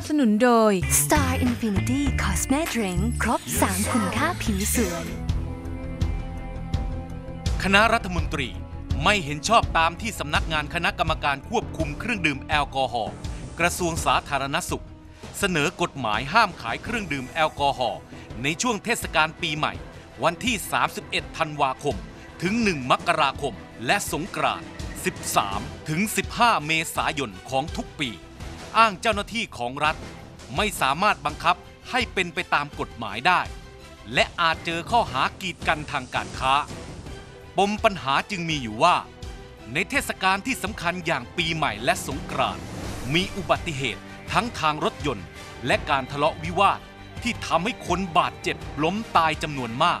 นับสนุนโดย Star Infinity Cosme Drink ครบ 3 คุณค่าผิวสวย คณะรัฐมนตรีไม่เห็นชอบตามที่สำนักงานคณะกรรมการควบคุมเครื่องดื่มแอลกอฮอล์กระทรวงสาธารณสุข เสนอกฎหมายห้ามขายเครื่องดื่มแอลกอฮอล์ในช่วงเทศกาลปีใหม่ วันที่ 31 ธันวาคม ถึง 1 มกราคม และสงกรานต์ 13 ถึง 15 เมษายนของทุกปี อ้างเจ้าหน้าที่ของรัฐ ไม่สามารถบังคับให้เป็นไปตามกฎหมายได้ และอาจเจอข้อหากีดกันทางการค้า ปมปัญหาจึงมีอยู่ว่า ในเทศกาลที่สำคัญอย่างปีใหม่และสงกรานต์มีอุบัติเหตุทั้งทางรถยนต์ และการทะเลาะวิวาทที่ทำให้คนบาดเจ็บล้มตายจำนวนมาก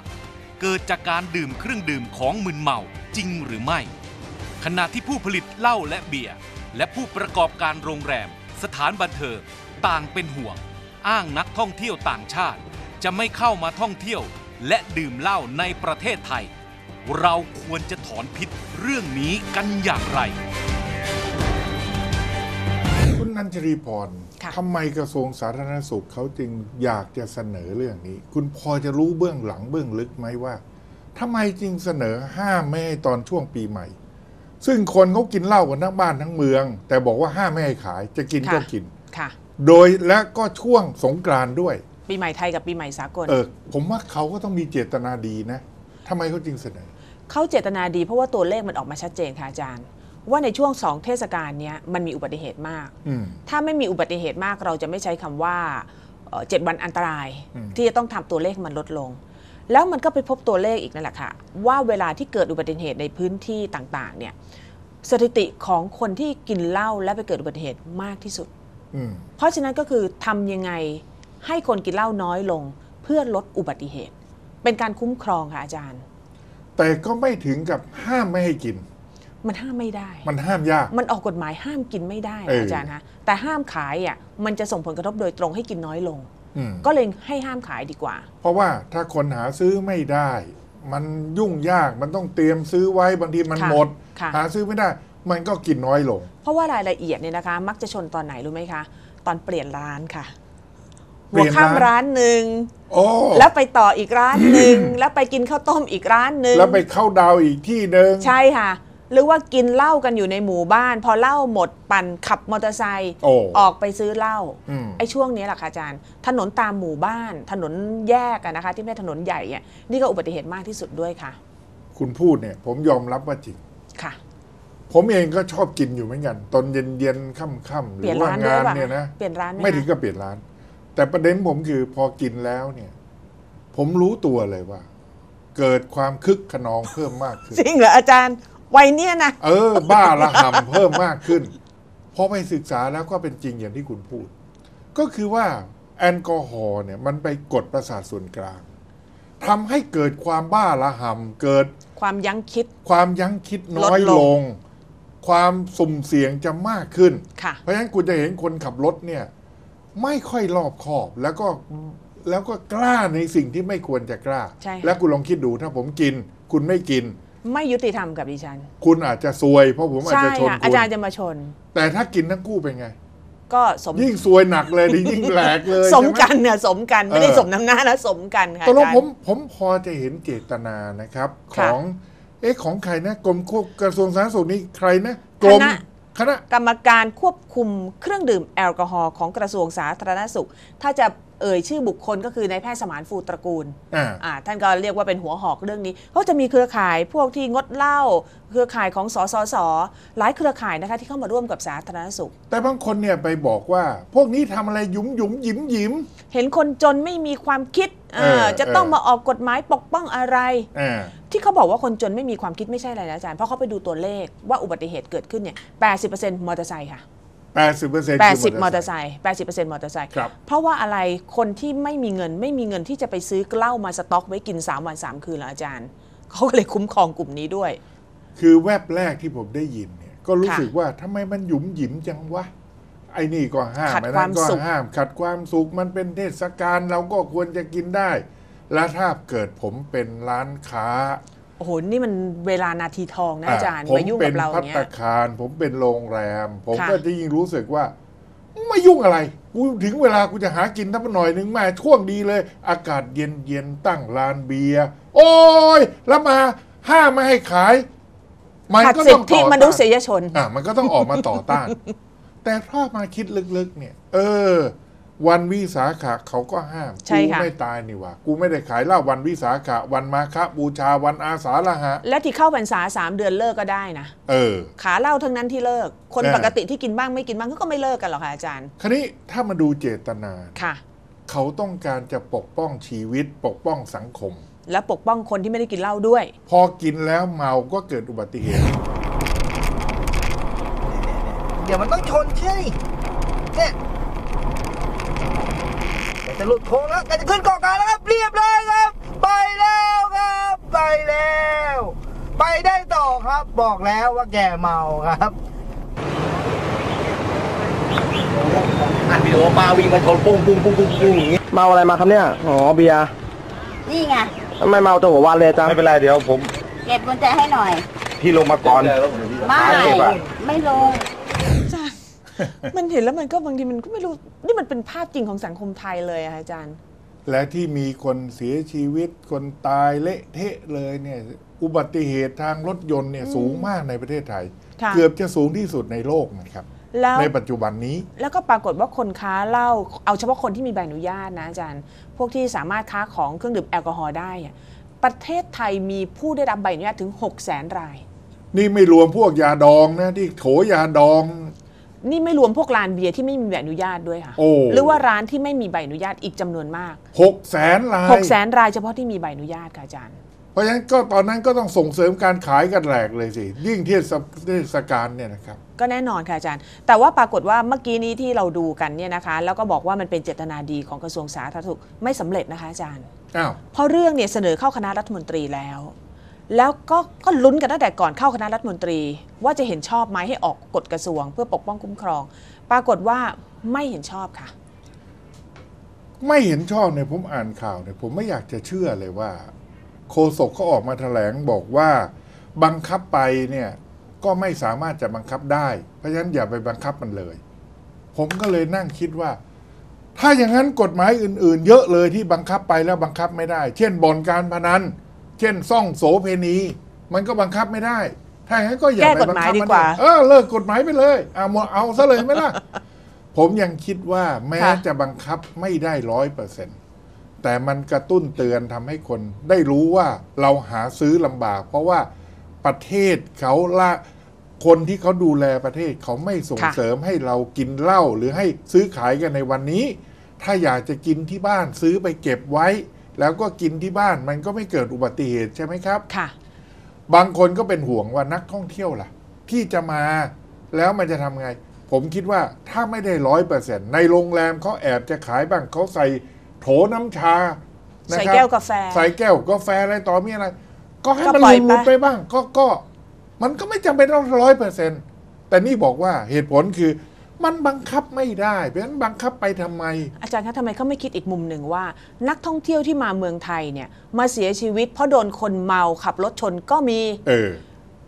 เกิดจากการดื่มเครื่องดื่มของมึนเมาจริงหรือไม่ ขณะที่ผู้ผลิตเหล้าและเบียร์และผู้ประกอบการโรงแรม สถานบันเทิงต่างเป็นห่วง อ้างนักท่องเที่ยวต่างชาติ จะไม่เข้ามาท่องเที่ยว และดื่มเหล้าในประเทศไทย เราควรจะถอนพิษเรื่องนี้กันอย่างไร คุณนันชรีพรค่ะ ทำไมกระทรวงสาธารณสุขเขาจึงอยากจะเสนอเรื่องนี้ คุณพอจะรู้เบื้องหลังเบื้องลึกไหมว่าทำไมจึงเสนอห้ามไม่ให้ตอนช่วงปีใหม่ ซึ่งคนเขากินเหล้ากันทั้งบ้านทั้งเมือง แต่บอกว่าห้ามไม่ให้ขายจะกินค่ะก็กิน ค่ะ โดยและก็ช่วงสงกรานต์ด้วย ปีใหม่ไทยกับปีใหม่สากลเออผมว่าเขาก็ต้องมีเจตนาดีนะทำไมเขาจึงเสนอ เขาเจตนาดีเพราะว่าตัวเลขมันออกมาชัดเจนค่ะอาจารย์ ว่าในช่วงสองเทศกาลเนี้ยมันมีอุบัติเหตุมาก อืม ถ้าไม่มีอุบัติเหตุมากเราจะไม่ใช้คำว่าเอ่อเจ็ดวันอันตราย อืม ที่จะต้องทำตัวเลขมันลดลง แล้วมันก็ไปพบตัวเลขอีกนั่นแหละค่ะ ว่าเวลาที่เกิดอุบัติเหตุในพื้นที่ต่างๆ เนี่ยสถิติของคนที่กินเหล้าและไปเกิดอุบัติเหตุมากที่สุดอืมเพราะฉะนั้นก็คือทำยังไงให้คนกินเหล้าน้อยลง เพื่อลดอุบัติเหตุ เป็นการคุ้มครองค่ะอาจารย์ แต่ก็ไม่ถึงกับห้ามไม่ให้กิน มันห้ามไม่ได้ มันห้ามยาก มันออกกฎหมายห้ามกินไม่ได้เออออาจารย์ฮะแต่ห้ามขายอะมันจะส่งผลกระทบโดยตรงให้กินน้อยลงอืม ก็เลยให้ห้ามขายดีกว่า เพราะว่าถ้าคนหาซื้อไม่ได้ มันยุ่งยากมันต้องเตรียมซื้อไว้บางทีมันค่ะหมดค่ะหาซื้อไม่ได้ มันก็กินน้อยลง เพราะว่ารายละเอียดเนี่ยนะคะ มักจะชนตอนไหนรู้ไหมคะ ตอนเปลี่ยนร้านค่ะเปลี่หัวยนข้ามร้านร้านหนึ่งโอ้แล้วไปต่ออีกร้านหนึ่งแล้วไปกินข้าวต้มอีกร้านหนึ่งแล้วไปเข้าดาวอีกที่หนึ่งใช่ค่ะ หรือว่ากินเหล้ากันอยู่ในหมู่บ้าน พอเหล้าหมดปั่นขับมอเตอร์ไซค์โอ้ออกไปซื้อเหล้าอืม ไอ้ช่วงนี้แหละค่ะอาจารย์ ถนนตามหมู่บ้าน ถนนแยกอะนะคะ ที่ไม่ใช่ถนนใหญ่อะนี่ก็อุบัติเหตุมากที่สุดด้วยค่ะ คุณพูดเนี่ย ผมยอมรับว่าจริง ค่ะ ผมเองก็ชอบกินอยู่เหมือนกัน ตอนเย็นเย็นๆค่ำๆหเปรืลี่ยนอว่าร้านด้วยงานป่ะเนี่ยนะ เปลี่ยนร้านไหมไม่ถึงคะกับเปลี่ยนร้าน แต่ประเด็นผมคือพอกินแล้วเนี่ย ผมรู้ตัวเลยว่า เกิดความคึกขนองเพิ่มมากขึ้น จริงเหรออาจารย์ วัยเนี้ยนะ เออ บ้าระห่ำเพิ่มมากขึ้นพอไปศึกษาแล้วก็เป็นจริงอย่างที่คุณพูด ก็คือว่าแอลกอฮอล์เนี่ยมันไปกดประสาทส่วนกลางทำให้เกิดความบ้าระห่ำเกิดความยั้งคิด ความยั้งคิดน้อยลดลลงงความสุ่มเสี่ยงจะมากขึ้น ค่ะ เพราะฉะนั้นคุณจะเห็นคนขับรถเนี่ย ไม่ค่อยรอบคอบแล้วก็แล้วก็กล้าในสิ่งที่ไม่ควรจะกล้า ใช่ค่ะ แล้วคุณลองคิดดูถ้าผมกิน คุณไม่กิน ไม่ยุติธรรมกับดิฉัน คุณอาจจะซวยเพราะผมอาจใช่จะชนค่ะคุอาณจารย์จะมาชน แต่ถ้ากินทั้งคู่เป็นไง ก็สมยิ่งซวยหนักเลยดิยิ่งแหลกเลยสมใช่ไหกันเนี่ยสมกันไม่ได้เออ สมน้ำหน้านะสมกันค่ะตกลงอาจารย์ ผมผมพอจะเห็นเจตนานะครับ ขค่ะองเอ๊ะของใครนะกรมควบกระทรวงสาธารณสุขนี่ใครนะกรมคณะ คณะ กรรมการควบคุมเครื่องดื่มแอลกอฮอล์ของกระทรวงสาธารณสุข ถ้าจะ เอ่ยชื่อบุคคลก็คือนายแพทย์สมานฟูตระกูลอ่าอ่าท่านก็เรียกว่าเป็นหัวหอกเรื่องนี้เขาจะมีเครือข่ายพวกที่งดเหล้าเครือข่ายของสสสหลายเครือข่ายนะคะที่เข้ามาร่วมกับสาธารณสุข แต่บางคนเนี่ยไปบอกว่า พวกนี้ทำอะไรหยุมหยุมหยิมหยิมเห็นคนจนไม่มีความคิดเออเออจะต้องเออมาออกกฎหมายปกป้องอะไรอ่าที่เขาบอกว่าคนจนไม่มีความคิดไม่ใช่อะไรนะอาจารย์เพราะเขาไปดูตัวเลขว่าอุบัติเหตุเกิดขึ้นเนี่ย80%มอเตอร์ไซค์ค่ะแปดสิบเปอร์เซ็นต์ 80 มอเตอร์ไซค์80%มอเตอร์ไซค์ครับ เพราะว่าอะไรคนที่ไม่มีเงินไม่มีเงินที่จะไปซื้อเหล้ามาสต็อกไว้กิน 3 วัน 3 คืนแล้วอาจารย์ เขาก็เลยคุ้มครองกลุ่มนี้ด้วย คือแวบแรกที่ผมได้ยินเนี่ยก็รู้ค่ะสึกว่าทำไมมันหยุมหยิมจังวะไอ้นี่ก็ห้ามขัดไอ้ควานั่มนก็สุขห้าม ขัดความสุขมันเป็นเทศกาลเราก็ควรจะกินได้ แล้วถ้าเกิดผมเป็นร้านค้า โอ้โห นี่มันเวลานาทีทองนะอาจารย์ผมมายุ่งเป็กันบเราพัตเนี้ตายคาร ผมเป็นโรงแรม ผมค่ะก็จะยิ่งรู้สึกว่า ไม่ยุ่งอะไร กูถึงเวลากูจะหากินทักหน่อยหนึ่งแม่ช่วงดีเลย อากาศเย็นเย็นๆตั้งร้านเบียร์ โอ้ย แล้วมาห้ามไม่ให้ขาย มันขัดก็สิต้ทองธิต่อมต้านนุษยชน อะ มันก็ต้องออกมาต่อต้าน แต่ถ้ามาคิดลึกๆ เนี่ย เออ วันวิสาขะเขาก็ห้ามใช่กูค่ะ ไม่ตายนี่หว่า กูไม่ได้ขายเหล้าวันวิสาขะ วันมาฆบูชาวันอาสาฬหะ และที่เข้าพรรษาสามเดือนเลิกก็ได้นะ เออ ขาเหล้าทั้งนั้นที่เลิก คนเออปกติที่กินบ้างไม่กินบ้างก็ไม่เลิกกันหรอกค่ะอาจารย์คราวนี้ถ้ามาดูเจตนา ค่ะ เขาต้องการจะปกป้องชีวิตปกป้องสังคม และปกป้องคนที่ไม่ได้กินเหล้าด้วย พอกินแล้วเมาก็เกิดอุบัติเหตุ เดี๋ยวมันต้องชนเชื่อดิเนี่ยเดี๋ยว จะหลุดโค้งแล้วก็จะขึ้นเกาะกลางแล้วครับเรียบร้อยครับ ไปแล้วครับ ไปแล้ว ไปได้ต่อครับบอกแล้วว่าแกเมาครับอัดวิดีโอมาวิ่งมาชนปุ้งปุ้งปุ้งปุ้งปุ้งอย่างงี้เมาอะไรมาครับเนี่ย อ๋อเบียร์นี่ไง ทำไมเมาตัวหัววันเลยจังไม่เป็นไรเดี๋ยวผม เก็บกุญแจให้หน่อย พี่ลงมาก่อนไม่เก็บอะไม่ลงอาจารย์ มันเห็นแล้วมันก็บางทีมันก็ไม่รู้นี่มันเป็นภาพจริงของสังคมไทยเลยอะอาจารย์ และที่มีคนเสียชีวิตคนตายเละเทะเลยเนี่ยอุบัติเหตุทางรถยนต์เนี่ยสูงมากในประเทศไทย ค่ะ เกือบจะสูงที่สุดในโลกนะครับ แล้วในปัจจุบันนี้ แล้วก็ปรากฏว่าคนค้าเหล้าเอาเฉพาะคนที่มีใบอนุญาตนะอาจารย์ พวกที่สามารถค้าของเครื่องดื่มแอลกอฮอล์ได้อะประเทศไทยมีผู้ได้รับใบอนุญาตถึง 6 0 0 0 0 0 ราย นี่ไม่รวมพวกยาดองนะที่โถยาดอง นี่ไม่รวมพวกร้านเบียร์ที่ไม่มีใบอนุญาตด้วยค่ะ โอ้ หรือว่าร้านที่ไม่มีใบอนุญาตอีกจำนวนมากหกแสนราย6 0 0 0 0รายเฉพาะที่มีใบอนุญาตค่ะอาจารย์ เพราะฉะนั้นก็ตอนนั้นก็ต้องส่งเสริมการขายกันแหลกเลยสิ ยิ่งเทศเทศกาลเนี่ยนะครับ ก็แน่นอนค่ะอาจารย์ แต่ว่าปรากฏว่าเมื่อกี้นี้ที่เราดูกันเนี่ยนะคะ แล้วก็บอกว่ามันเป็นเจตนาดีของกระทรวงสาธารณสุขไม่สำเร็จนะคะอาจารย์ อ้าว เพราะเรื่องเนี่ยเสนอเข้าคณะรัฐมนตรีแล้ว แล้วก็ก็ลุ้นกันตั้งแต่ก่อนเข้าคณะรัฐมนตรี ว่าจะเห็นชอบไหมให้ออกกฎกระทรวง เพื่อปกป้องคุ้มครอง ปรากฏว่าไม่เห็นชอบค่ะ ไม่เห็นชอบเนี่ยผมอ่านข่าวเนี่ยผมไม่อยากจะเชื่อเลยว่าโฆษกเขาออกมาแถลงบอกว่าบังคับไปเนี่ยก็ไม่สามารถจะบังคับได้ เพราะฉะนั้นอย่าไปบังคับมันเลย ผมก็เลยนั่งคิดว่า ถ้าอย่างนั้นกฎหมายอื่น ๆ เยอะเลยที่บังคับไปแล้วบังคับไม่ได้ เช่นบ่อนการพนัน เช่นซ่องโสเพณี มันก็บังคับไม่ได้ ถ้าอย่างนั้นก็อย่าแก้ไปกฎบังหมายคับดีมันกว่าเออเลิกกฎหมายไปเลยเอาหมดเอาซะเลยไหมล่ะ ผมยังคิดว่าแม้ค่ะจะบังคับไม่ได้ร้อยเปอร์เซ็นต์แต่มันกระตุ้นเตือนทำให้คน ได้รู้ว่าเราหาซื้อลำบาก เพราะว่าประเทศเขาละคนที่เขาดูแลประเทศเขาไม่ส่งค่ะเสริมให้เรากินเหล้าหรือให้ซื้อขายกันในวันนี้ ถ้าอยากจะกินที่บ้านซื้อไปเก็บไว้ แล้วก็กินที่บ้านมันก็ไม่เกิดอุบัติเหตุใช่ไหมครับค่ะ บางคนก็เป็นห่วงว่านักท่องเที่ยวล่ะ ที่จะมาแล้วมันจะทำไง ผมคิดว่าถ้าไม่ได้ร้อยเปอร์เซ็นต์ในโรงแรมเขาแอบจะขายบ้างเขาใส่โถน้ำชานะใส่ครับแก้วกาแฟ ใส่แก้วกาแฟอะไรต่อมีอะไร ก็ให้ก็มันปล่อยหลุดไปๆไปบ้าง ก็ก็ มันก็ไม่จำเป็นต้องร้อยเปอร์เซ็นต์แต่นี่บอกว่าเหตุผลคือ มันบังคับไม่ได้ เพราะฉะนั้นบังคับไปทำไม อาจารย์คะทำไมเขาไม่คิดอีกมุมหนึ่งว่า นักท่องเที่ยวที่มาเมืองไทยเนี่ยมาเสียชีวิต เพราะโดนคนเมาขับรถชนก็มี เออ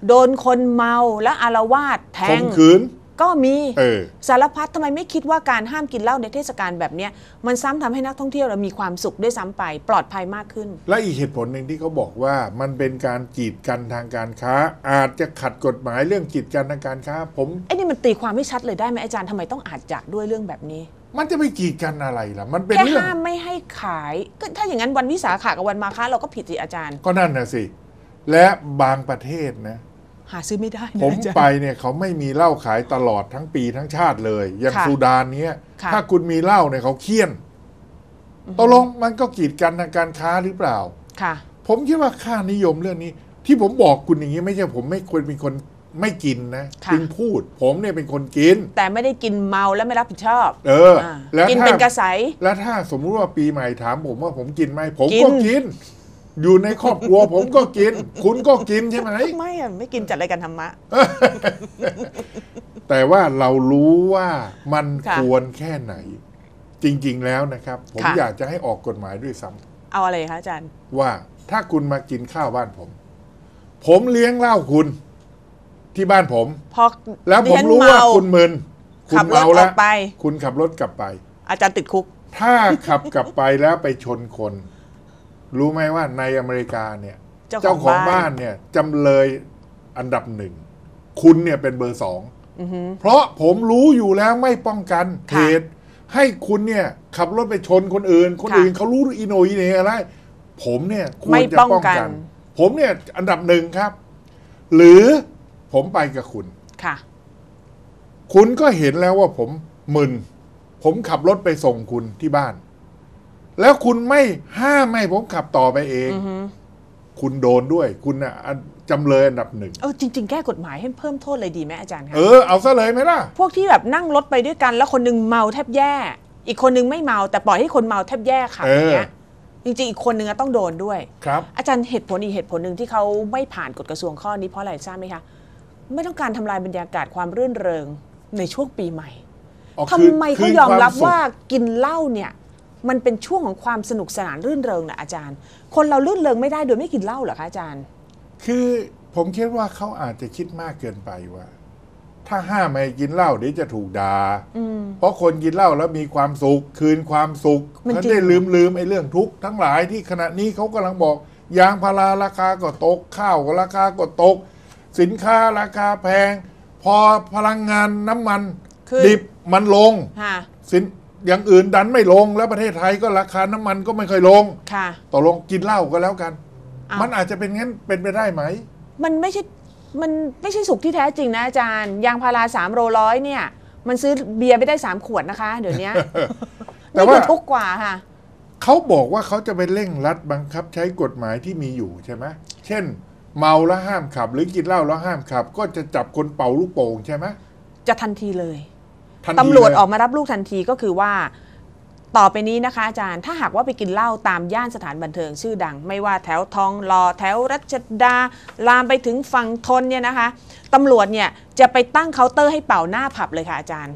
โดนคนเมาและอารวาสแทข่งมขืน ก็มีเออสารพัดทำไมไม่คิดว่าการห้ามกินเหล้าในเทศกาลแบบเนี้ยมันซ้ำทำให้นักท่องเที่ยวเรามีความสุขด้วยซ้ำไป ปลอดภัยมากขึ้น และอีกเหตุผลหนึ่งที่เขาบอกว่ามันเป็นการกีดกันทางการค้า อาจจะขัดกฎหมายเรื่องกีดกันทางการค้า ผมไอ้นี่มันตีความไม่ชัดเลยได้ไหมอาจารย์ทำไมต้องอาจจะด้วยเรื่องแบบนี้มันจะไปกีดกันอะไรล่ะ มันเป็นแค่เรื่องห้ามไม่ให้ขาย ก็ถ้าอย่างนั้นวันวิสาขะกับวันมาฆะเราก็ผิดสิอาจารย์ ก็นั่นนะสิ และบางประเทศนะ หาซื้อไม่ได้นะผมอาจารย์ ไปเนี่ยเขาไม่มีเหล้าขายตลอดทั้งปีทั้งชาติเลย อย่างค่ะซูดานเนี้ยค่ะ ถ้าคุณมีเหล้าเนี่ยเขาเคี่ยนตกลงมันก็กีดกันทางการค้าหรือเปล่า ค่ะ ผมคิดว่าค่านิยมเรื่องนี้ ที่ผมบอกคุณอย่างนี้ไม่ใช่ผมไม่ควรเป็นคนไม่กินนะค่ะ จึงพูด ผมเนี่ยเป็นคนกิน แต่ไม่ได้กินเมาและไม่รับผิดชอบ เออ อ่าแล้วกินถ้าเป็นกระใสแล้วถ้าสมมุติว่าปีใหม่ถามผมว่าผมกินไหมผมกินก็กิน อยู่ในครอบครัวผมก็กิน คุณก็กินใช่ไหม ไม่อะไม่กินจัดรายการธรรมะ แต่ว่าเรารู้ว่ามันค่ะควรแค่ไหน จริงๆแล้วนะครับ ผมค่ะ อยากจะให้ออกกฎหมายด้วยซ้ำเอาอะไรคะอาจารย์ว่าถ้าคุณมากินข้าวบ้านผม ผมเลี้ยงเหล้าคุณ ที่บ้านผม พอแล้วผมดิฉันรู้ว่าเคุณมึนคุขัณบรถเมาอแล้อวกไป คุณขับรถกลับไป อาจารย์ติดคุก ถ้าขับกลับไปแล้วไปชนคน รู้ไหมว่าในอเมริกาเนี่ย เจ้าของบ้านบ้านเนี่ยจำเลยอันดับหนึ่ง คุณเนี่ยเป็นเบอร์สองอือหือเพราะผมรู้อยู่แล้วไม่ป้องกันค่ะเหตุให้คุณเนี่ยขับรถไปชนคนอื่น คนค่ะอื่นเขารู้อีโหนอีเหนอะไร ผมเนี่ยควไม่รจะป้องป้องกักันนผมเนี่ยอันดับหนึ่งครับ หรือผมไปกับคุณค่ะ คุณก็เห็นแล้วว่าผมมึน ผมขับรถไปส่งคุณที่บ้าน แล้วคุณไม่ห้ามไม่ผมขับต่อไปเองอือหือคุณโดนด้วย คุณน่ะอันจำเลยอันดับหนึ่งเออจริง ๆ แก้กฎหมายให้เพิ่มโทษเลยดีไหมอาจารย์คะเออเอาซะเลยไหมล่ะ พวกที่แบบนั่งรถไปด้วยกัน แล้วคนหนึงเมาแทบแย่ อีกคนหนึงไม่เมาแต่ปล่อยให้คนเมาแทบแย่ขับเอออย่างเงี้ยจริงๆ อีกคนหนึงอะต้องโดนด้วย ครับ อาจารย์เหตุผลอีกเหตุผลหนึ่งที่เขาไม่ผ่านกฎกระทรวงข้อนี้เพราะอะไรทราบไหมคะ ไม่ต้องการทำลายบรรยากาศความรื่นเริงในช่วงปีใหม่อ๋อทำคือไมคืเขาอยอมรับความสุขว่ากินเหล้าเนี่ย มันเป็นช่วงของความสนุกสนานรื่นเริงนะอาจารย์ คนเรารื่นเริงไม่ได้โดยไม่กินเหล้าเหรอคะอาจารย์ คือผมคิดว่าเขาอาจจะคิดมากเกินไปว่า ถ้าห้ามไม่ให้กินเหล้าเดี๋ยวจะถูกด่าอืมเพราะคนกินเหล้าแล้วมีความสุข คืนความสุขมันมันจริงได้ลืมลืมไอ้เรื่องทุกข์ทั้งหลายที่ขณะนี้เขากำลังบอก ยางพาราราคาก็ตก ข้าวก็ราคาก็ตก สินค้าราคาแพง พอพลังงานน้ำมันคือดิบมันลงค่ะสิน อย่างอื่นดันไม่ลงแล้วประเทศไทยก็ราคาน้ำมันก็ไม่ค่อยลงค่ะตกลงกินเหล้าก็แล้วกัน อ้าว มันอาจจะเป็นงั้นเป็นไปได้ไหม มันไม่ใช่มันไม่ใช่สุขที่แท้จริงนะอาจารย์ ยางพาราสามโลร้อยเนี่ย มันซื้อเบียร์ไม่ได้สามขวดนะคะ เดี๋ยวนี้แต่นี่ว่า คือทุกข์กว่าค่ะ เขาบอกว่าเขาจะไปเร่งรัดบังคับใช้กฎหมายที่มีอยู่ใช่ไหมเช่น เมาแล้วห้ามขับ หรือกินเหล้าแล้วห้ามขับ ก็จะจับคนเป่าลูกโป่งใช่ไหมจะทันทีเลย ทันทีตำรวจเลย ออกมารับลูกทันทีก็คือว่า ต่อไปนี้นะคะ อาจารย์ถ้าหากว่าไปกินเหล้าตามย่านสถานบันเทิงชื่อดัง ไม่ว่าแถวทองหล่อแถวรัชดา ลามไปถึงฝั่งทนเนี่ยนะคะตำรวจเนี่ยจะไปตั้งเคาน์เตอร์ให้เป่าหน้าผับเลยค่ะอาจารย์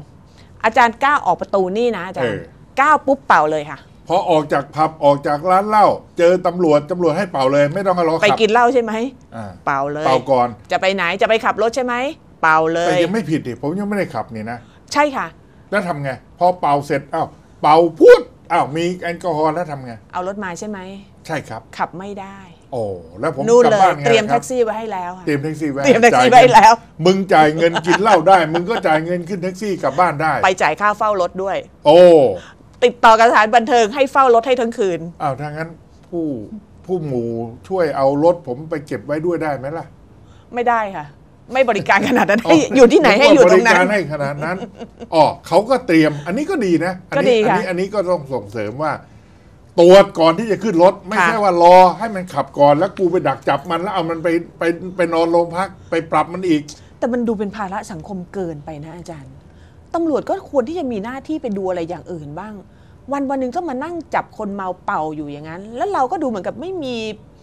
อาจารย์ก้าวออกประตูนี่นะอาจารย์ก้าวปุ๊บเป่าเลยค่ะ พอออกจากผับออกจากร้านเหล้าเจอตำรวจตำรวจให้เป่าเลย ไม่ต้องรอขับไปกินเหล้าใช่ไหมอ่าเป่าเลย เป่าก่อน จะไปไหนจะไปขับรถใช่ไหมเป่าเลแต่ย ยังไม่ผิดดิผมยังไม่ได้ขับนี่นะ ใช่ค่ะ แล้วทำไง พอเป่าเสร็จอ้าวเป่าพูดอ้าวมีแอลกอฮอล์แล้วทำไง เอารถมาใช่ไหม ใช่ครับ ขับไม่ได้ โอ้แล้วผมนู่นกลับเลยบ้านไงเตรียมคแท็บ กซี่ไว้ให้แล้วค่ะ เตรียมแท็กซี่ไว้เตรียมแท็กซี่จ่าไว้งินแล้ว มึงจ่ายเงินกินเหล้าได้ มึงก็จ่ายเงินขึ้นแท็กซี่กลับบ้านได้ ไปจ่ายค่าเฝ้ารถด้วย โอ้ติดต่อกับสถานบันเทิงให้เฝ้ารถให้ทั้งคืน อ้าวถ้างั้นผู้ผู้หมู่ช่วยเอารถผมไปเก็บไว้ด้วยได้ไหมล่ะ ไม่ได้ค่ะ ไม่บริการขนาดนั้นให้อยู่ที่ไหนให้อยู่ตรงนั้บกานให้ขนาดนั้นอ๋อเขาก็เตรียม อันนี้ก็ดีนะอัก็นี้ดีอัค่ะนี้อันนี้ก็ต้องส่งเสริมว่าตรวจก่อนที่จะขึ้นรถ ไม่ค่ะใช่ว่ารอให้มันขับก่อนแล้วกูไปดักจับมันแล้วเอามันไปไปไปนอนโรงพักไปปรับมันอีก แต่มันดูเป็นภาระสังคมเกินไปนะอาจารย์ตำรวจก็ควรที่จะมีหน้าที่ไปดูอะไรอย่างอื่นบ้าง วันวันหนึ่งก็มานั่งจับคนเมาเป่าอยู่อย่างนั้น แล้วเราก็ดูเหมือนกับไม่มีคุณ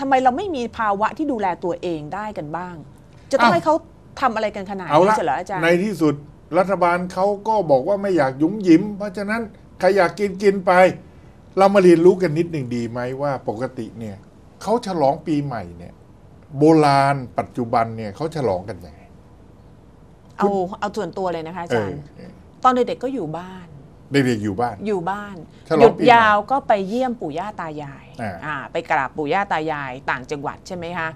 ทำไมเราไม่มีภาวะที่ดูแลตัวเองได้กันบ้าง จะต้องอ้าวให้เขาทำอะไรกันขนาดเอานี้ละเฉยเหรออาจารย์ในที่สุดรัฐบาลเขาก็บอกว่าไม่อยากหยุมหยิมเพราะฉะนั้นใครอยากกินกินไป เรามาเรียนรู้กันนิดหนึ่งดีไหมว่าปกติเนี่ยเขาฉลองปีใหม่เนี่ย โบราณปัจจุบันเนี่ยเขาฉลองกันยังไงเอาเอาส่วนตัวเลยนะคะอาเอจารอย์ ตอนเด็กๆก็อยู่บ้าน เด็กๆอยู่บ้าน อยู่บ้านฉลองหยุดปีใหม่ยาวก็ไปเยี่ยมปู่ย่าตายายอ่า อ่าไปกราบปู่ย่าตายายต่างจังหวัดใช่ไหมคะ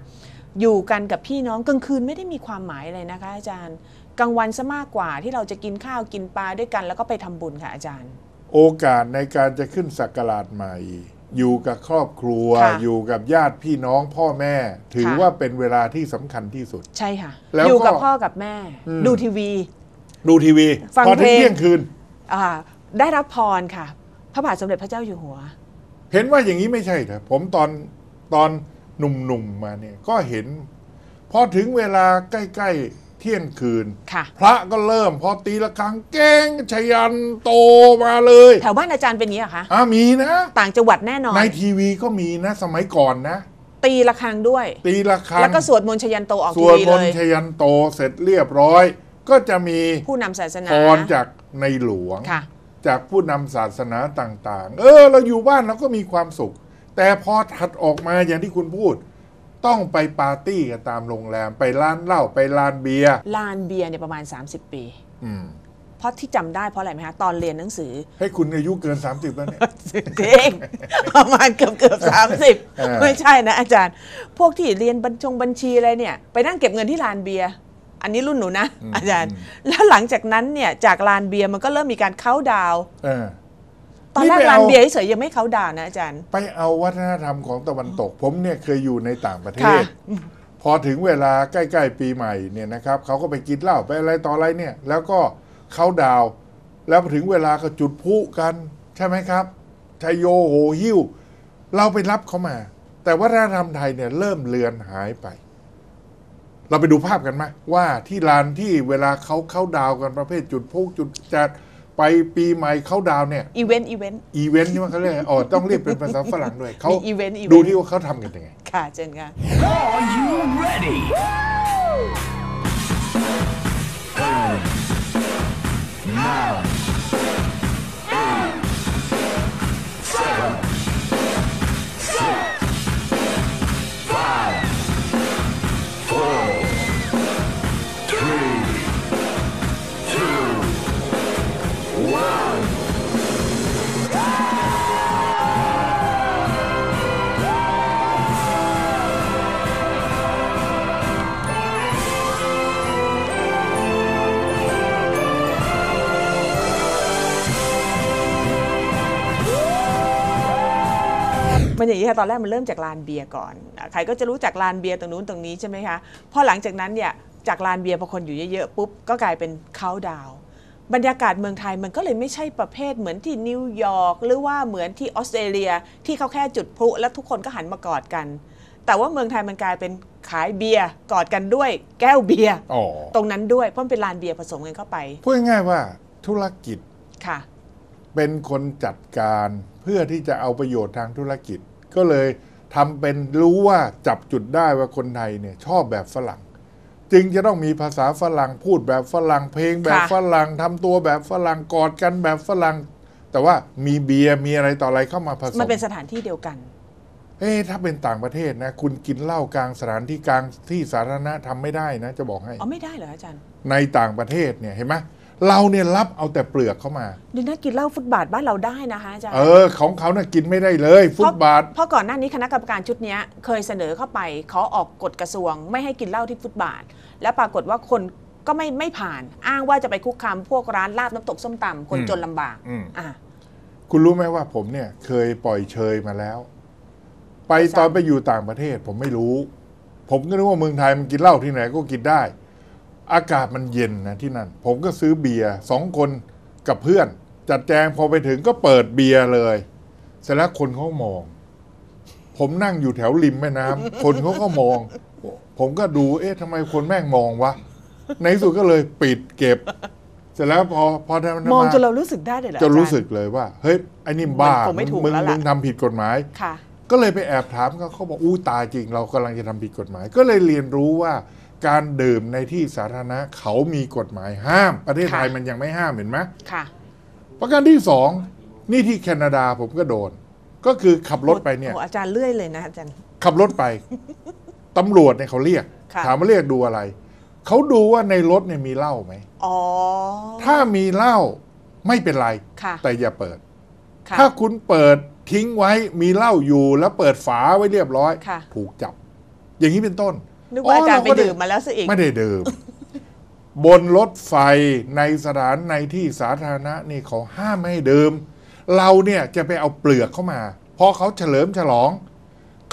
อยู่กันกับพี่น้องกลางคืนไม่ได้มีความหมายเลยนะคะอาจารย์กลางวันซะมากกว่าที่เราจะกินข้าวกินปลาด้วยกัน แล้วก็ไปทำบุญค่ะอาจารย์ โอกาสในการจะขึ้นสักราชใหม่ อยู่กับครอบครัว ค่ะอยู่กับญาติพี่น้องพ่อแม่ ถือค่ะ ว่าเป็นเวลาที่สำคัญที่สุด ใช่ค่ะ แล้วก็อยู่กับพ่อกับแม่ อืม ดูทีวี ดูทีวีฟังพอถึงเพลง เที่ยงคืน อ่า ได้รับพรค่ะ พระบาทสมเด็จพระเจ้าอยู่หัว เห็นว่าอย่างนี้ไม่ใช่เถอะผมตอนตอนหนุ่มๆมาเนี่ยก็เห็น พอถึงเวลาใกล้ ๆ เที่ยงคืน ค่ะ พระก็เริ่ม พอตีละครั้งแกงชยันโตมาเลยแถวบ้านอาจารย์เป็นอย่างนี้เหรอคะ อ่ามีนะ ต่างจังหวัดแน่นอน ในทีวีก็มีนะสมัยก่อนนะ ตีระฆังด้วย ตีละครั้ง แล้วก็สวดมนต์ชยันโตออกสทีวดวีมเลนย ต์ชยันโตเสร็จเรียบร้อย ก็จะมีผู้นำศาสนา พรจากในหลวง ค่ะ จากผู้นำศาสนาต่างๆ เออ เราอยู่บ้านเราก็มีความสุข แต่พอถัดออกมาอย่างที่คุณพูด ต้องไปปาร์ตี้กันตามโรงแรม ไปร้านเหล้าไปร้านเบียร์ลานเบียร์เนี่ยประมาณ 30 ปี อืมเพราะที่จำได้เพราะอะไรไหมคะตอนเรียนหนังสือ ให้คุณอายุเกิน 30 แล้วเนี่ยเองประมาณเกือบเกือบสามสิบเออ ไม่ใช่นะอาจารย์ พวกที่เรียนบัญชงบัญชีอะไรเนี่ย ไปนั่งเก็บเงินที่ลานเบียร์ อันนี้รุ่นหนูนะ อาจารย์ แล้วหลังจากนั้นเนี่ยจากลานเบียร์มันก็เริ่มมีการเข้าน์ดาวน์เออตอนแรกนี่ไปลาเอานเบียร์เฉยๆยังไม่เข้าน์ดาวน์นะอาจารย์ ไปเอาวัฒนธรรมของตะวันตก ผมเนี่ยเคยอยู่ในต่างประเทค่ะศพอถึงเวลาใกล้ๆปีใหม่เนี่ยนะครับเขาก็ไปกินเหล้าไปอะไรต่ออะไรเนี่ย แล้วก็เขาดาวน์แล้วพอถึงเวลาก็จุดพลุกัน ใช่ไหมครับชัยโยโหหิ้ว เราไปรับเขามา แต่วัฒนธรรมไทยเนี่ยเริ่มเลือนหายไป เราไปดูภาพกันไหมว่าที่ลานที่เวลาเขาเข้าดาวกันประเภทจุดพุกจุดจัดไปปีใหม่เข้าดาวเนี่ยอีเวนต์อีเวนต์อีเวนต์ใช่ไหมเขาเรียกอ๋อต้องเรียกเป็นภาษาฝรั่งด้วยเขาอีเวนต์ดูที่ว่าเขาทำกันยังไง ค่ะเจนค่ะ Are you ready 9 นอย่างนี้ค่ะตอนแรกมันเริ่มจากลานเบียร์ก่อนอะใครก็จะรู้จักลานเบียร์ตรงนู้นตรงนี้ใช่ไหมคะพอหลังจากนั้นเนี่ยจากลานเบียร์พอคนอยู่เยอะๆปุ๊บก็กลายเป็นเขาดาวน์บรรยากาศเมืองไทยมันก็เลยไม่ใช่ประเภทเหมือนที่นิวยอร์กหรือว่าเหมือนที่ออสเตรเลียที่เขาแค่จุดพลุแล้วทุกคนก็หันมากอดกัน แต่ว่าเมืองไทยมันกลายเป็นขายเบียร์กอดกันด้วย แก้วเบียร์อ๋อตรงนั้นด้วยเพราะมันเป็นลานเบียร์ผสมกันเข้าไปพูดง่ายๆว่าธุรกิจค่ะ เป็นคนจัดการเพื่อที่จะเอาประโยชน์ทางธุรกิจ ก็เลยทำเป็นรู้ว่าจับจุดได้ว่าคนไทยเนี่ยชอบแบบฝรั่ง จึงจะต้องมีภาษาฝรั่งพูดแบบฝรั่งเพลงแบบค่ะฝรั่งทำตัวแบบฝรั่งกอดกันแบบฝรั่ง แต่ว่ามีเบียร์มีอะไรต่ออะไรเข้ามาผสมมันเป็นสถานที่เดียวกัน เอ๊ะถ้าเป็นต่างประเทศนะ คุณกินเหล้ากลางสถานที่กลางที่สาธารณะทำไม่ได้นะ จะบอกให้อ๋อไม่ได้เหรออาจารย์ในต่างประเทศเนี่ยเห็นไหม เราเนี่ยรับเอาแต่เปลือกเข้ามาดิน่ากินเหล้าฟุตบาทบ้านเราได้นะคะอาจารย์เออของเขาเนี่ยกินไม่ได้เลยฟุตบาทเพราะก่อนหน้านี้คณะกรรมการชุดเนี้ยเคยเสนอเข้าไปเขาออกกฎกระทรวง ไม่ให้กินเหล้าที่ฟุตบาท และปรากฏว่าคนก็ไม่ไม่ผ่าน อ้างว่าจะไปคุกคามพวกร้านลาบน้ำตกส้มตำคนอืมจนลำบากอืมอะคุณรู้ไหมว่าผมเนี่ยเคยปล่อยเชยมาแล้ว ไปตอนไปอยู่ต่างประเทศผมไม่รู้ ผมก็นึกว่าเมืองไทยมันกินเหล้าที่ไหนก็กินได้ อากาศมันเย็นนะที่นั่น ผมก็ซื้อเบียร์สองคนกับเพื่อน จัดแจงพอไปถึงก็เปิดเบียร์เลย เสร็จแล้วคนเขามอง ผมนั่งอยู่แถวริมแม่น้ำ คนเขาก็มอง ผมก็ดู เอ๊ะทำไมคนแม่งมองวะ ในที่สุดก็เลยปิดเก็บ เสร็จแล้วพอพอทำมองมาจนเรารู้สึกได้เลยเหรอจะรู้อาาย์สึกเลยว่า เฮ้ยไอ้นี่บ้ามันคงไม่ถูกมึงแล้วล่ะมึงทำผิดกฎหมายค่ะก็เลยไปแอบถามเขาเขาบอกอู้ตายจริง เรากำลังจะทำผิดกฎหมาย ก็เลยเรียนรู้ว่า การดื่มในที่สาธารณะเขามีกฎหมายห้าม ประเทศไทยค่ะมันยังไม่ห้ามเห็นไหมค่ะ ประการที่สองนี่ที่แคนาดาผมก็โดน ก็คือขับรถไปเนี่ยโอ้อาจารย์เลื่อยเลยนะอาจารย์ขับรถไปตำรวจเนี่ยเขาเรียกค่ะถามว่าเรียกดูอะไร เขาดูว่าในรถเนี่ยมีเหล้าไหมอ๋อถ้ามีเหล้าไม่เป็นไรค่ะแต่อย่าเปิดค่ะถ้าคุณเปิดทิ้งไว้มีเหล้าอยู่แล้วเปิดฝาไว้เรียบร้อยค่ะถูกจับ อย่างนี้เป็นต้น นึกว่าอาจารย์ไปเก็ดื่มมาแล้วซะอีก ไม่ได้ดื่ม บนรถไฟในสถานในที่สาธารณะนี่เขาห้ามไม่ให้ดื่ม เราเนี่ยจะไปเอาเปลือกเข้ามาพอเขาเฉลิมฉลอง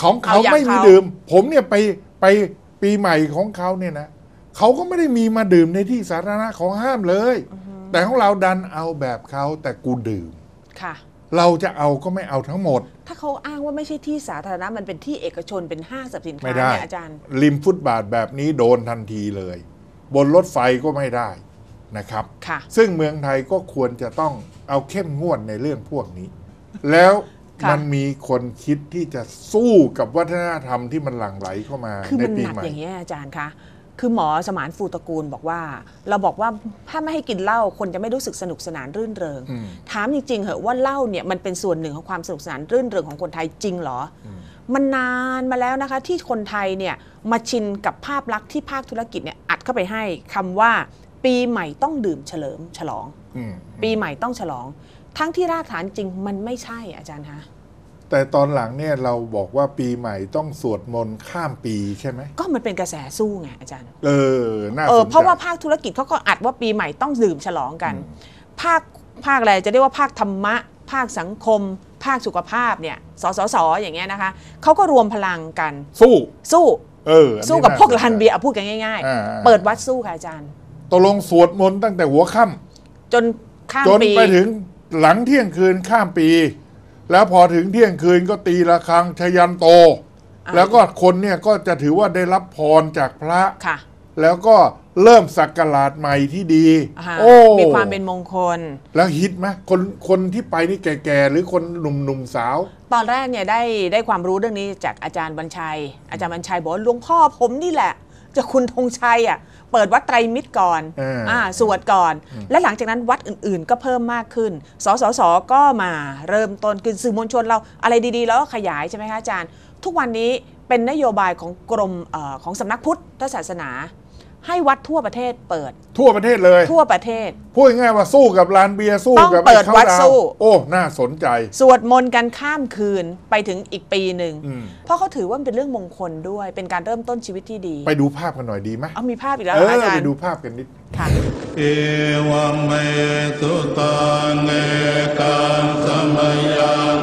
ของเขาเอาอย่างไม่มีเขา ดื่ม ผมเนี่ยไปไปปีใหม่ของเขาเนี่ยนะเขาก็ไม่ได้มีมาดื่มในที่สาธารณะเขาห้ามเลย แต่ของเราดันเอาแบบเขาแต่กูดื่ม ค่ะ เราจะเอาก็ไม่เอาทั้งหมด ถ้าเขาอ้างว่าไม่ใช่ที่สาธารณะมันเป็นที่เอกชนเป็นห้างสรรพสินค้าไม่ได้ เนี่ยอาจารย์ ริมฟุตบาทแบบนี้โดนทันทีเลย บนรถไฟก็ไม่ได้นะครับ ค่ะ ซึ่งเมืองไทยก็ควรจะต้องเอาเข้มงวดในเรื่องพวกนี้ แล้วค่ะ มันมีคนคิดที่จะสู้กับวัฒนธรรมที่มันหลั่งไหลเข้ามาคือในมันปีหนักใหม่ อย่างนี้ยอาจารย์คะ คือหมอสมานฟูตระกูลบอกว่า เราบอกว่าถ้าไม่ให้กินเหล้าคนจะไม่รู้สึกสนุกสนานรื่นเริงอืมถามจริงๆเหอะว่าเหล้าเนี่ยมันเป็นส่วนหนึ่งของความสนุกสนานรื่นเริงของคนไทยจริงเหรออมันนานมาแล้วนะคะ ที่คนไทยเนี่ยมาชินกับภาพลักษณ์ที่ภาคธุรกิจเนี่ยอัดเข้าไปให้คำว่าปีใหม่ต้องดื่มเฉลิมฉลองอืมปีใหม่ต้องฉลอง ทั้งที่รากฐานจริงมันไม่ใช่อาจารย์คะ แต่ตอนหลังเนี่ยเราบอกว่าปีใหม่ต้องสวดมนต์ข้ามปีใช่ไหม ก็มันเป็นกระแสสู้ไงอาจารย์ เออ น่าเอสอนใจเพราะว่าภาคธุรกิจเขาก็อัดว่าปีใหม่ต้องดื่มฉลองกัน ภาคภาคอะไรจะเรียกว่าภาคธรรมะ ภาคสังคม ภาคสุขภาพเนี่ยสสสอย่างเงี้ยนะคะเขาก็รวมพลังกันสู้ สู้เอออันนี้สู้กับน่พวกสนใจร้านเบียร์เอาพูดกันง่ายอ่า ๆ เปิดวัดสู้ค่ะอาจารย์ ตกลงสวดมนต์ตั้งแต่หัวค่ำจนข้ามจนปี ไปถึงหลังเที่ยงคืนข้ามปี แล้วพอถึงเที่ยงคืนก็ตีระฆังชยันโต แล้วก็คนเนี่ยก็จะถือว่าได้รับพรจากพระค่ะ แล้วก็เริ่มสักการะใหม่ที่ดีอ่าโอ้มีความเป็นมงคล แล้วฮิตไหมคนคนที่ไปนี่แก่ๆหรือคนหนุ่มๆสาว ตอนแรกเนี่ยได้ได้ความรู้เรื่องนี้จากอาจารย์บัญชัย อาจารย์บัญชัยบอกว่าหลวงพ่อผมนี่แหละจะคุณธงชัยอะ เปิดวัดไตรมิตรก่อนเอออ่่าสวดก่อน และหลังจากนั้นวัดอื่นๆ ก็เพิ่มมากขึ้น สสส ก็มาเริ่มต้นคือสื่อมวลชนเราอะไรดีๆ แล้วก็ขยายใช่ไหมคะอาจารย์ ทุกวันนี้เป็นนโยบายของกรมเออของสำนักพุทธศาสนา ให้วัดทั่วประเทศเปิด ทั่วประเทศเลย ทั่วประเทศ พูดง่ายๆว่าสู้กับร้านเบียร์สู้ต้องกับเปิดไอ้ข้าวัดดาวสู้ โอ้ น่าสนใจ สวดมนต์กันข้ามคืนไปถึงอีกปีหนึ่ง อืม เพราะเขาถือว่ามันเป็นเรื่องมงคลด้วย เป็นการเริ่มต้นชีวิตที่ดีไปดูภาพกันหน่อยดีไหมเอามีภาพอีกแล้วเอเหรอออาจารไปย์ดูภาพกันนิด ค่ะ เอวังเมสุตังเอกังสมยัง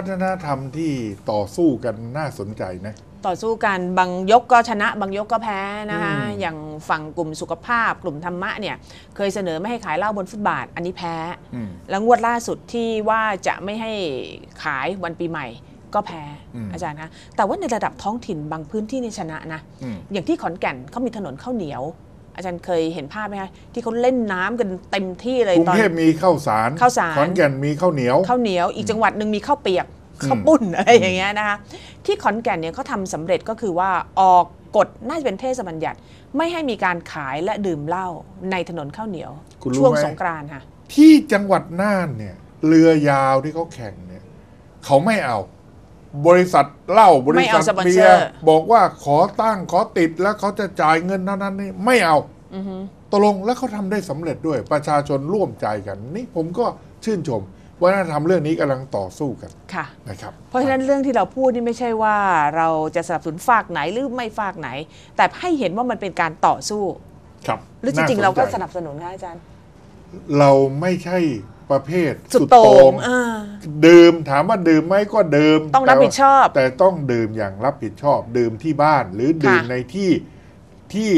วัฒนธรรมที่ต่อสู้กันน่าสนใจนะ ต่อสู้กันบางยกก็ชนะ บางยกก็แพ้นะคะอืม อย่างฝั่งกลุ่มสุขภาพ กลุ่มธรรมะเนี่ยเคยเสนอไม่ให้ขายเหล้าบนฟุตบาท อันนี้แพ้ อืม แล้วงวดล่าสุดที่ว่าจะไม่ให้ขายวันปีใหม่ก็แพ้อืม อาจารย์คะแต่ว่าในระดับท้องถิ่นบางพื้นที่ในชนะนะ อืม อย่างที่ขอนแก่นเขามีถนนข้าวเหนียว อาจารย์เคยเห็นภาพไหมคะที่เขาเล่นน้ำกันเต็มที่เลยกรุงตอนเทพมีข้าวสารข้าวสาร ขอนแก่นมีข้าวเหนียว ข้าวเหนียวอีกจังหวัดหนึ่งมีข้าวเปียกข้าวปุ้นอะไรอย่างเงี้ยนะคะที่ขอนแก่นเนี่ยเขาทำสำเร็จก็คือว่าออกกฎน่าจะเป็นเทศบัญญัติ ไม่ให้มีการขายและดื่มเหล้าในถนนข้าวเหนียว คุณรู้ช่วงไหม สงกรานต์ค่ะ ที่จังหวัดน่านเนี่ย เรือยาวที่เขาแข่งเนี่ย เขาไม่เอา บริษัทเหล้าบริไม่ษัเอาทสปอนเบีเซยอร์ร์บอกว่าขอตั้งขอติดแล้วเขาจะจ่ายเงินเท่านั้นนี่ไม่เอาอือฮึตกลงแล้วเขาทำได้สำเร็จด้วยประชาชนร่วมใจกัน นี่ผมก็ชื่นชมว่าทำเรื่องนี้กำลังต่อสู้กันค่ะนะครับ เพราะฉะนั้นเรื่องที่เราพูดนี่ไม่ใช่ว่าเราจะสนับสนุนฝากไหนหรือไม่ฝากไหน แต่ให้เห็นว่ามันเป็นการต่อสู้ ครับ หรือจน่ริงๆเราก็ใจสนับสนุนค่ะอาจารย์ เราไม่ใช่ ประเภทสุดโต่งอ่าดื่มถามว่าดื่มไหมก็ดื่มต้องรับผิดชอบ แต่ต้องดื่มอย่างรับผิดชอบ ดื่มที่บ้าน หรือดื่มค่ะในที่ที่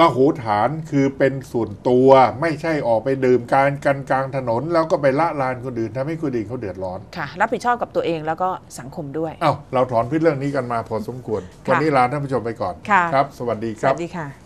ละโหฐานคือเป็นส่วนตัวไม่ใช่ออกไปดื่มการกันกลางถนน แล้วก็ไปละลานคนอื่นทำให้คนอื่นเขาเดือดร้อนค่ะ รับผิดชอบกับตัวเองแล้วก็สังคมด้วย เอ้าเราถอนพิษเรื่องนี้กันมาพอสมควรค่ะวันนี้ลาท่านผู้ชมไปก่อนค่ะครับสวัสดีสครับวัสดีค่ะ